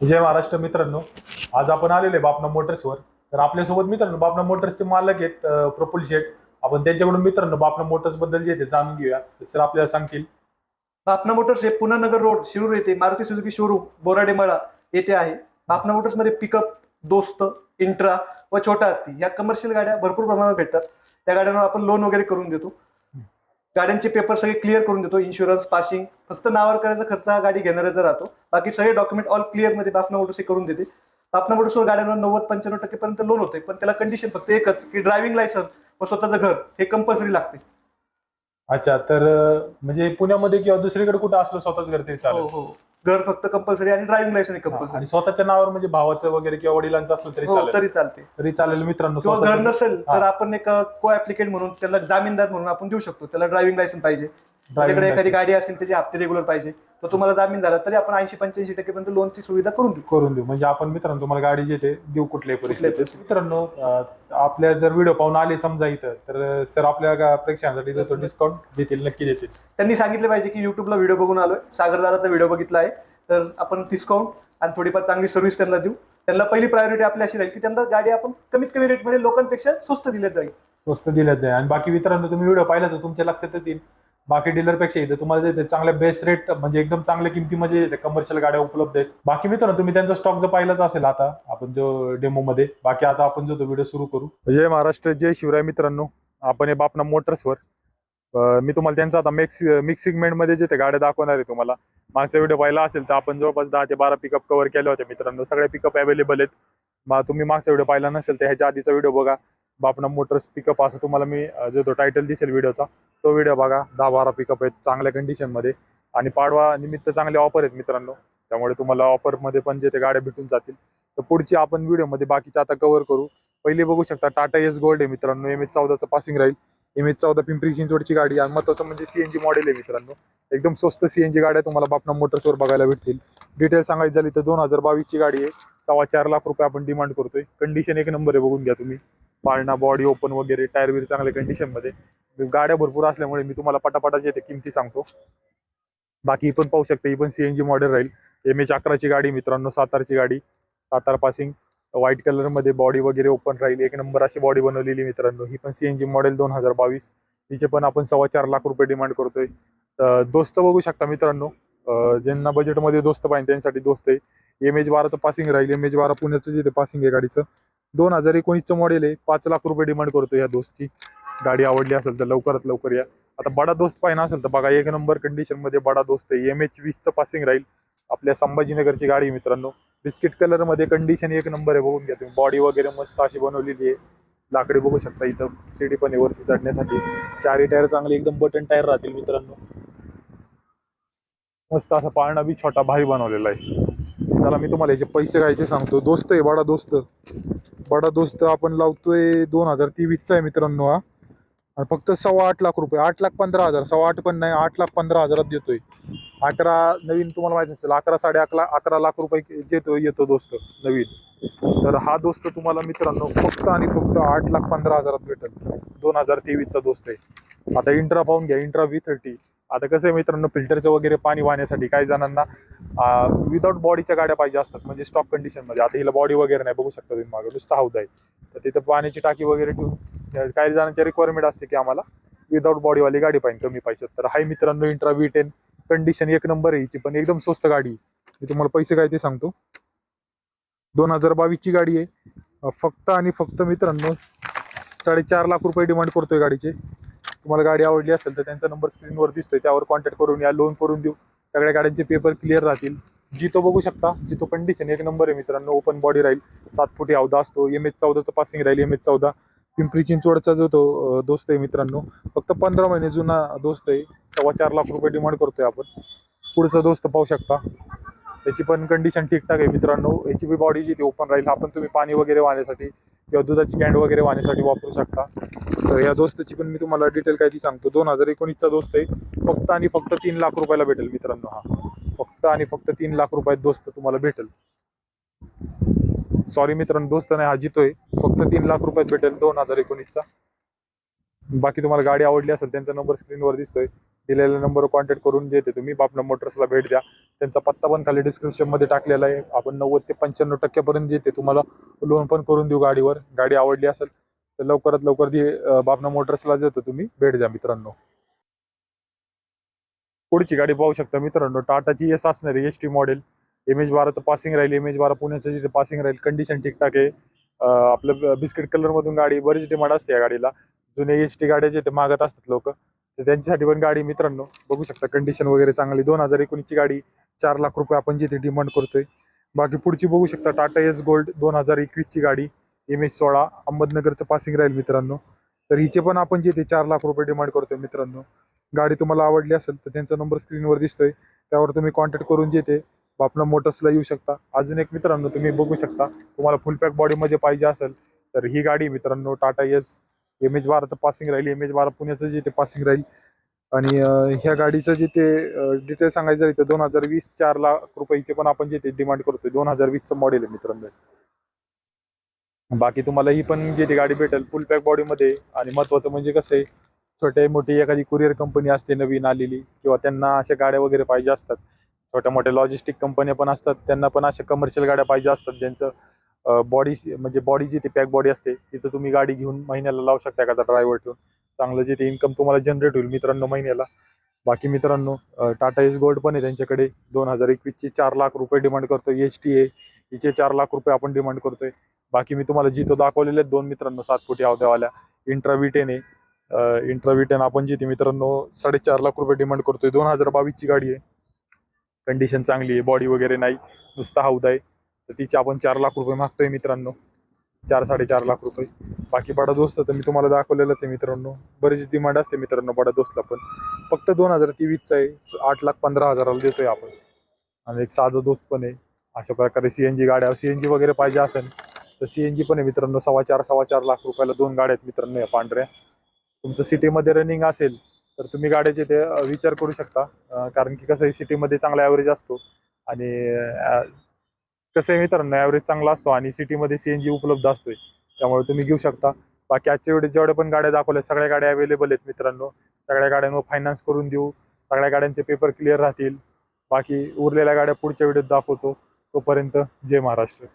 जय महाराष्ट्र मित्रांनो. आज आपण आलेले बापना मोटर्सवर तर आपल्यासोबत मित्रांनो बापना मोटर्सचे मालक आहेत प्रफुल शेठ. आपण त्यांच्याकडून मित्रांनो बापना मोटर्सबद्दल जे ते जाणून घेऊया. सर आपल्याला सांगतील. बापना मोटर्स हे पुन्हा नगर रोड शिरूर येथे मारुती सुजुकी शोरूम बोराडे मळा येथे आहे. बापना मोटर्समध्ये पिकअप दोस्त इंट्रा व छोटा हत्ती या कमर्शियल गाड्या भरपूर प्रमाणात भेटतात. त्या गाड्यांवर आपण लोन वगैरे करून देतो. गाड्यांचे पेपर सगळे क्लिअर करून देतो इन्शुरन्स पासिंग फक्त नावावर करायचा खर्च हा गाडी घेणाऱ्याचा राहतो. बाकी सगळे डॉक्युमेंट ऑल क्लिअरमध्ये बापना हे करून देते. बापना मोटर्सवर गाड्यांवर नव्वद पंच्याण्णव टक्केपर्यंत लोन होते पण त्याला कंडिशन फक्त एकच की ड्रायव्हिंग लायसन्स व स्वतःचं घर हे कंपल्सरी लागते. अच्छा तर म्हणजे पुण्यामध्ये किंवा दुसरीकडे कुठं असलं स्वतःच घर तरी चालेल. हो हो. घर फक्त कंपल्सरी आणि ड्रायव्हिंग लायसन्स कंपल्सरी आणि स्वतःच्या नावावर म्हणजे भावाचं वगैरे किंवा वडिलांचं असलं तरी हो चालेल. तरी चालते. तरी चालेल मित्रांनो किंवा घर स्वतःचं- नसेल. तर आपण एक को ऍप्लिकेंट म्हणून त्याला जामीनदार म्हणून आपण देऊ शकतो. त्याला ड्रायव्हिंग लायसन्स पाहिजे. त्याच्याकडे एखादी गाडी असेल त्याचे हप्ते रेग्युलर पाहिजे. तर तुम्हाला जामीन झाला तरी आपण ऐंशी पंच्याऐंशी टक्केपर्यंत लोनची सुविधा करून देऊ. करून देऊ. म्हणजे आपण मित्रांनो तुम्हाला गाडी जे ते देऊ कुठल्याही परिस्थितीत. मित्रांनो आपल्या जर व्हिडिओ पाहून आले समजा इथं तर सर आपल्या प्रेक्षकांसाठी जर तो डिस्काउंट देतील नक्की देतील. त्यांनी सांगितलं पाहिजे की युट्यूबला व्हिडिओ बघून आलोय. सागरदादाचा व्हिडिओ बघितला आहे. तर आपण डिस्काउंट आणि थोडीफार चांगली सर्व्हिस त्यांना देऊ. त्यांना पहिली प्रायोरिटी आपली अशी राहील की त्यांना गाडी आपण कमीत कमी रेटमध्ये लोकांपेक्षा स्वस्त दिल्या जाईल. स्वस्त दिल्याच जाईल. आणि बाकी मित्रांनो तुम्ही व्हिडिओ पाहिला तर तुमच्या लक्षातच येईल. बाकी डीलरपेक्षा इथे तुम्हाला जे चांगल्या बेस्ट रेट म्हणजे एकदम चांगल्या किमतीमध्ये कमर्शियल गाड्या उपलब्ध आहेत. बाकी मित्रांनो तुम्ही त्यांचा स्टॉक जर पाहिलाच असेल आता आपण जो डेमो मध्ये बाकी आता आपण जो तो व्हिडिओ सुरू करू. जय महाराष्ट्र जय शिवराय मित्रांनो. आपण हे बापना मोटर्सवर मी तुम्हाला त्यांचा आता मिक्स मिक्समध्ये जे ते गाड्या दाखवणार आहे तुम्हाला. मागचा व्हिडिओ पाहिला असेल तर आपण जवळपास दहा ते बारा पिकअप कव्हर केले होते मित्रांनो. सगळे पिकअप अवेलेबल आहेत. मग तुम्ही मागचा व्हिडिओ पाहिला नसेल तर ह्याच्या आधीचा व्हिडिओ बघा. बापना मोटर्स पिकअप असं तुम्हाला मी जो तो टायटल दिसेल व्हिडिओचा तो व्हिडिओ बघा. दहा बारा पिकअप आहेत चांगल्या कंडिशनमध्ये आणि पाडवा निमित्त चांगले ऑफर आहेत मित्रांनो. त्यामुळे तुम्हाला ऑफरमध्ये पण जे ते गाड्या भेटून जातील. तर पुढची आपण व्हिडिओमध्ये बाकीचे आता कव्हर करू. पहिले बघू शकता टाटा एस गोल्ड आहे मित्रांनो. एम एच चौदाचं पासिंग राहील. एम एच चौदा पिंपरी चिंचवडची गाडी आणि महत्वाचं म्हणजे सीएनजी मॉडेल आहे मित्रांनो. एकदम स्वस्त सीएनजी गाड्या तुम्हाला बापना मोटर्सवर बघायला भेटतील. डिटेल सांगायची झाली तर दोन हजार बावीसची गाडी आहे. सव्वा चार लाख रुपये आपण डिमांड करतोय. कंडिशन एक नंबर आहे बघून घ्या तुम्ही. पाळणा बॉडी ओपन वगैरे टायर बीर चांगल्या कंडिशनमध्ये गाड्या भरपूर असल्यामुळे मी तुम्हाला पटापटा जे ते किमती सांगतो. बाकी पण पाहू शकता ही पण सीएनजी मॉडेल राहील. एम एच अकराची गाडी मित्रांनो सातारची गाडी. सातार पासिंग व्हाईट कलरमध्ये बॉडी वगैरे ओपन राहील. एक नंबर अशी बॉडी बनवलेली मित्रांनो. ही पण सीएनजी मॉडेल दोन हजार बावीस. तिचे पण आपण सव्वा चार लाख रुपये डिमांड करतोय. दोस्त बघू शकता मित्रांनो. ज्यांना बजेटमध्ये दोस्त पाहिजे त्यांच्यासाठी दोस्त आहे. एम एच बाराचं पासिंग राहील. एम एच बारा पुण्याचं जिथे पासिंग आहे गाडीचं. दोन हजार एकोणीसचं मॉडेल आहे. पाच लाख रुपये डिमांड करतो या दोस्तची. गाडी आवडली असेल तर लवकरात लवकर या. आता बडा दोस्त पाहिजे असेल तर बघा एक नंबर कंडिशनमध्ये बडा दोस्त आहे. एम एच वीसचं पासिंग राहील. आपल्या संभाजीनगरची गाडी मित्रांनो. बिस्किट कलरमध्ये कंडिशन एक नंबर आहे बघून घ्या तुम्ही. बॉडी वगैरे मस्त अशी बनवलेली आहे. लाकडी बघू शकता इथं. सीडी पण आहे वरती चढण्यासाठी. चारी टायर चांगले एकदम बटन टायर राहतील मित्रांनो. मस्त असा पाळणा बी छोटा भारी बनवलेला आहे. चला मी तुम्हाला याचे पैसे घ्यायचे सांगतो. दोस्त आहे बडा दोस्त. बडा दोस्त आपण लावतोय दोन हजार तेवीसचा आहे मित्रांनो हा. फक्त सव्वा आठ लाख रुपये आठ लाख पंधरा हजार सव्वा आठ पण नाही आठ लाख पंधरा हजारात देतोय. अकरा नवीन तुम्हाला माहिती असेल अकरा साडे अकरा अकरा लाख रुपये देतो येतो दोस्त नवीन. तर हा दोस्त तुम्हाला मित्रांनो फक्त आणि फक्त आठ लाख पंधरा हजारात भेटेल. दोन हजार तेवीसचा दोस्त आहे. आता इंट्रा पाहून घ्या इंट्रा व्ही थर्टी. आता कसं आहे मित्रांनो फिल्टरचं वगैरे पाणी वाहण्यासाठी काही जणांना विदाऊट बॉडीच्या गाड्या पाहिजे असतात म्हणजे स्टॉक कंडिशनमध्ये आता हिला बॉडी वगैरे नाही बघू शकता तुम्ही मागे. नुसतं हौद आहे. तर तिथं पाण्याची टाकी वगैरे ठेवून काही जणांची रिक्वायरमेंट असते की आम्हाला विदाऊट बॉडीवाली गाडी पाहिजे कमी पैशात. तर हाय मित्रांनो इंट्रा व्ही टेन कंडिशन एक नंबर आहे हिची पण एकदम स्वस्त गाडी आहे. मी तुम्हाला पैसे काय ते सांगतो. दोन हजार बावीसची गाडी आहे. फक्त आणि फक्त मित्रांनो साडेचार लाख रुपये डिमांड करतोय गाडीचे. तुम्हाला गाडी आवडली असेल तर त्यांचा नंबर स्क्रीनवर दिसतोय. त्यावर कॉन्टॅक्ट करून या लोन करून देऊ. सगळ्या गाड्यांचे पेपर क्लिअर राहतील. जितो बघू शकता जितो कंडिशन एक नंबर आहे मित्रांनो. ओपन बॉडी राहील. सात फुटी अवधा असतो. एम एच चौदाचं पासिंग राहील. एम एच चौदा. पिंपरी चिंचवडचा जो तो दोस्त आहे मित्रांनो फक्त पंधरा महिने जुना दोस्त आहे. सव्वा चार लाख रुपये डिमांड करतोय आपण. पुढचा दोस्त पाहू शकता. त्याची पण कंडिशन ठीकठाक आहे मित्रांनो. याची बी बॉडी जी ती ओपन राहील. आपण तुम्ही पाणी वगैरे वाहण्यासाठी किंवा दुधाची कॅन्ड वगैरे वाहण्यासाठी वापरू शकता. तर या दोस्तची पण मी तुम्हाला डिटेल काय ती सांगतो. दोन हजार एकोणीसचा दोस्त आहे. फक्त आणि फक्त तीन लाख रुपयाला भेटेल मित्रांनो हा. फक्त आणि फक्त तीन लाख रुपयात दोस्त तुम्हाला भेटेल. सॉरी मित्रांनो दोस्त नाही हा जितोय. फक्त तीन लाख रुपयात भेटेल दोन हजार एकोणीसचा. बाकी तुम्हाला गाडी आवडली असेल त्यांचा नंबर स्क्रीनवर दिसतोय. दिलेल्या नंबरवर कॉन्टॅक्ट करून देते तुम्ही बापना मोटर्सला भेट द्या. त्यांचा पत्ता पण खाली डिस्क्रिप्शनमध्ये टाकलेला आहे. आपण नव्वद ते पंच्याण्णव टक्क्यापर्यंत देते तुम्हाला लोन पण करून देऊ गाडीवर. गाडी आवडली असेल तर लवकरात लवकर ती बापना मोटर्सला देतो तुम्ही भेट द्या मित्रांनो. पुढची गाडी पाहू शकता मित्रांनो. टाटाची एस असणारी S T model M H बाराचं passing राहील. एम एच बारा पुण्याचं जिथे पासिंग राहील कंडिशन ठीकठाक आहे. आपलं बिस्किट कलर मधून गाडी बरीच डिमांड असते या गाडीला. जुने एस टी गाड्या जे ते मागत असतात लोक तर त्यांच्यासाठी पण गाडी मित्रांनो बघू शकता कंडिशन वगैरे चांगली. दोन हजार एकोणीसची गाडी चार लाख रुपये आपण जिथे डिमांड करतोय. बाकी पुढची बघू शकता टाटा एस गोल्ड दोन हजार एकवीसची गाडी एम एस सोळा अहमदनगरचं पासिंग राहील मित्रांनो. तर हिचे पण आपण जिथे चार लाख रुपये डिमांड करतोय मित्रांनो. गाडी तुम्हाला आवडली असेल तर त्यांचा नंबर स्क्रीनवर दिसतोय. त्यावर तुम्ही कॉन्टॅक्ट करून जेते बापना मोटर्सला येऊ शकता. अजून एक मित्रांनो तुम्ही बघू शकता. तुम्हाला फुल पॅक बॉडीमध्ये पाहिजे असेल तर ही गाडी मित्रांनो टाटा एस एम एच बाराचं पासिंग राहील. एम एच बारा पुण्याचं जे ते पासिंग राहील. आणि ह्या गाडीचं जे ते डिटेल सांगायचं झालं तर दोन हजार वीस चार लाख रुपयाचे पण आपण जे ते डिमांड करतोय दोन हजार वीसचं मॉडेल आहे मित्रांनो. बाकी तुम्हाला ही पण जे ती गाडी भेटेल फुल पॅक बॉडीमध्ये आणि महत्वाचं म्हणजे कसं आहे छोटे मोठी एखादी कुरिअर कंपनी असते नवीन आलेली किंवा त्यांना अशा गाड्या वगैरे पाहिजे असतात छोट्या मोठ्या लॉजिस्टिक कंपन्या पण असतात. त्यांना पण अशा कमर्शियल गाड्या पाहिजे असतात ज्यांचं बॉडी म्हणजे बॉडी जी पॅक बॉडी असते तिथं तुम्ही गाडी घेऊन महिन्याला लावू शकता एखादा ड्रायव्हर ठेवून. चांगलं जे ते इन्कम तुम्हाला जनरेट होईल मित्रांनो महिन्याला. बाकी मित्रांनो टाटा एस गोल्ड पण आहे त्यांच्याकडे. दोन हजार एकवीसची चार लाख रुपये डिमांड करतोय. एच टी ए हिचे चार लाख रुपये आपण डिमांड करतोय. बाकी मी तुम्हाला जिथं दाखवलेले आहेत दोन मित्रांनो सात फुटी अवध्यावाल्या इंट्राविटेन आहे. इंट्राविटेन आपण जिथे मित्रांनो साडेचार लाख रुपये डिमांड करतोय. दोन हजार बावीसची गाडी आहे. कंडिशन चांगली आहे बॉडी वगैरे नाही नुसता हौद आहे. तर तिची आपण चार लाख रुपये मागतोय मित्रांनो. चार साडेचार लाख रुपये. बाकी बडा दोस्त तर मी तुम्हाला दाखवलेलंच आहे मित्रांनो. बरीच डिमांड असते मित्रांनो बडा दोस्तला पण. फक्त दोन हजार तेवीसचा आहे. आठ लाख पंधरा हजाराला देतोय आपण. आणि एक साधं दोस्त पण आहे. अशा प्रकारे सी एन जी गाड्या सी एन जी वगैरे पाहिजे असेल तर सी एन जी पण आहे मित्रांनो. सव्वा चार सव्वा चार लाख रुपयाला दोन गाड्या आहेत मित्रांनो या पांढऱ्या. तुमचं सिटीमध्ये रनिंग असेल तर तुम्ही गाड्याचे ते विचार करू शकता. कारण की कसं सिटीमध्ये चांगला ॲव्हरेज असतो. आणि कसं आहे मित्रांनो ॲव्हरेज चांगला असतो आणि सिटीमध्ये सी एन जी उपलब्ध असतोय. त्यामुळे तुम्ही घेऊ शकता. बाकी आजच्या वेळेस जेवढ्या पण गाड्या दाखवल्या सगळ्या गाड्या अवेलेबल आहेत मित्रांनो. सगळ्या गाड्यांवर फायनान्स करून देऊ. सगळ्या गाड्यांचे पेपर क्लिअर राहतील. बाकी उरलेल्या गाड्या पुढच्या व्हिडिओत दाखवतो. तोपर्यंत जय महाराष्ट्र.